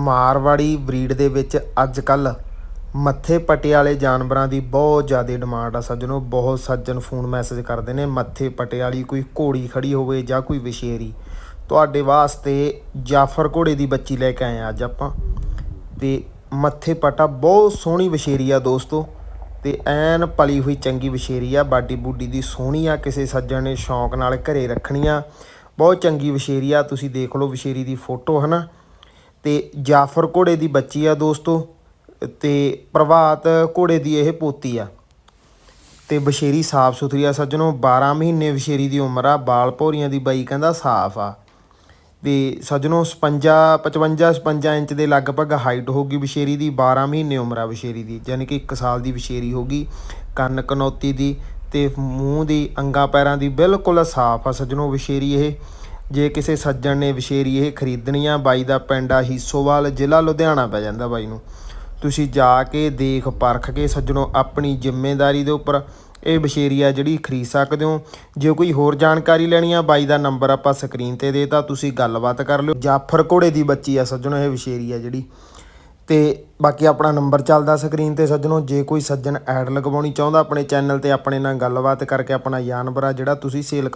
Marwari breed ਦੇ ਵਿੱਚ ਅੱਜ ਕੱਲ ਮੱਥੇ ਪੱਟੇ ਵਾਲੇ ਜਾਨਵਰਾਂ ਦੀ ਬਹੁਤ ਜ਼ਿਆਦਾ ਡਿਮਾਂਡ ਆ ਸੱਜਣੋ, ਬਹੁਤ ਸੱਜਣ ਫੋਨ ਮੈਸੇਜ ਕਰਦੇ ਨੇ, ਮੱਥੇ ਪੱਟੇ ਵਾਲੀ ਕੋਈ ਘੋੜੀ ਖੜੀ ਹੋਵੇ ਜਾਂ ਕੋਈ ਵਿਸ਼ੇਰੀ। ਤੁਹਾਡੇ ਵਾਸਤੇ ਜਾਫਰ ਘੋੜੇ ਦੀ ਬੱਚੀ ਲੈ ਕੇ ਆਏ ਆ ਅੱਜ ਆਪਾਂ। ਤੇ ਮੱਥੇ ਪਟਾ ਬਹੁਤ ਸੋਹਣੀ ਵਿਸ਼ੇਰੀ ਆ ਦੋਸਤੋ। ਤੇ ਐਨ ਪਲੀ ਹੋਈ ਚੰਗੀ ਵਿਸ਼ੇਰੀ ਆ, ਬਾਡੀ ਬੂਡੀ ਦੀ ਸੋਹਣੀ ਆ, ਕਿਸੇ ਸੱਜਣ ਨੇ ਸ਼ੌਂਕ ਨਾਲ ਘਰੇ ਰੱਖਣੀ ਆ। ਬਹੁਤ ਚੰਗੀ ਵਿਸ਼ੇਰੀ ਆ, ਤੁਸੀਂ ਦੇਖ ਲਓ ਵਿਸ਼ੇਰੀ ਦੀ ਫੋਟੋ, ਹਨਾ? ਤੇ ਜਾਫਰ ਘੋੜੇ ਦੀ ਬੱਚੀ ਆ ਦੋਸਤੋ, ਤੇ ਪ੍ਰਭਾਤ ਘੋੜੇ ਦੀ ਇਹ ਪੋਤੀ ਆ। ਤੇ ਬਸ਼ੇਰੀ ਸਾਫ਼ ਸੁਥਰੀ ਆ ਸੱਜਣੋ 12 ਮਹੀਨੇ ਬਸ਼ੇਰੀ ਦੀ ਉਮਰ ਆ, ਬਾਲ ਭੌਰੀਆਂ ਦੀ ਬਾਈ ਕਹਿੰਦਾ ਸਾਫ਼ ਆ। ਤੇ ਸੱਜਣੋ 56 55 56 ਇੰਚ ਦੇ ਲਗਭਗ ਹਾਈਟ ਹੋਗੀ ਬਸ਼ੇਰੀ ਦੀ 12 ਮਹੀਨੇ ਉਮਰ ਆ ਬਸ਼ੇਰੀ ਦੀ ਯਾਨੀ ਕਿ 1 ਸਾਲ ਦੀ ਬਸ਼ੇਰੀ ਹੋਗੀ ਕੰਨ ਕਨੌਤੀ ਦੀ ਤੇ ਮੂੰਹ ਦੀ, ਅੰਗਾ ਪੈਰਾਂ ਦੀ ਬਿਲਕੁਲ ਸਾਫ਼ ਆ ਸੱਜਣੋ ਬਸ਼ੇਰੀ ਇਹ। ਜੇ ਕਿਸੇ ਸੱਜਣ ਨੇ ਵਿਸ਼ੇਰੀ ਇਹ ਖਰੀਦਣੀ ਆ ਬਾਈ ਦਾ ਪਿੰਡ ਆ ਹੀਸੋਵਾਲ, ਜ਼ਿਲ੍ਹਾ ਲੁਧਿਆਣਾ ਪੈ ਜਾਂਦਾ ਬਾਈ ਨੂੰ। ਤੁਸੀਂ ਜਾ ਕੇ ਦੇਖ ਪਰਖ ਕੇ ਸੱਜਣੋ ਆਪਣੀ ਜ਼ਿੰਮੇਵਾਰੀ ਦੇ ਉੱਪਰ ਇਹ ਵਿਸ਼ੇਰੀ ਆ ਜਿਹੜੀ ਖਰੀਦ ਸਕਦੇ ਹੋ। ਜੇ ਕੋਈ ਹੋਰ ਜਾਣਕਾਰੀ ਲੈਣੀ ਆ, ਬਾਈ ਦਾ ਨੰਬਰ ਆਪਾਂ ਸਕਰੀਨ ਤੇ ਦੇਤਾ, ਤੁਸੀਂ ਗੱਲਬਾਤ ਕਰ ਲਿਓ। ਜਾਫਰ ਘੋੜੇ ਦੀ ਬੱਚੀ ਆ ਸੱਜਣੋ ਇਹ ਵਿਸ਼ੇਰੀ ਆ ਜਿਹੜੀ। ਤੇ ਬਾਕੀ ਆਪਣਾ ਨੰਬਰ ਚੱਲਦਾ ਸਕਰੀਨ ਤੇ ਸੱਜਣੋ। ਜੇ ਕੋਈ ਸੱਜਣ ਐਡ ਲਗਵਾਉਣੀ ਚਾਹੁੰਦਾ, ਆਪਣੇ ਚੈਨਲ ਤੇ ਆਪਣੇ ਨਾਲ ਗੱਲਬਾਤ ਕਰਕੇ ਆਪਣਾ ਜਾਨਵਰ ਆ ਜਿਹੜਾ ਤੁਸੀਂ ਸੇਲ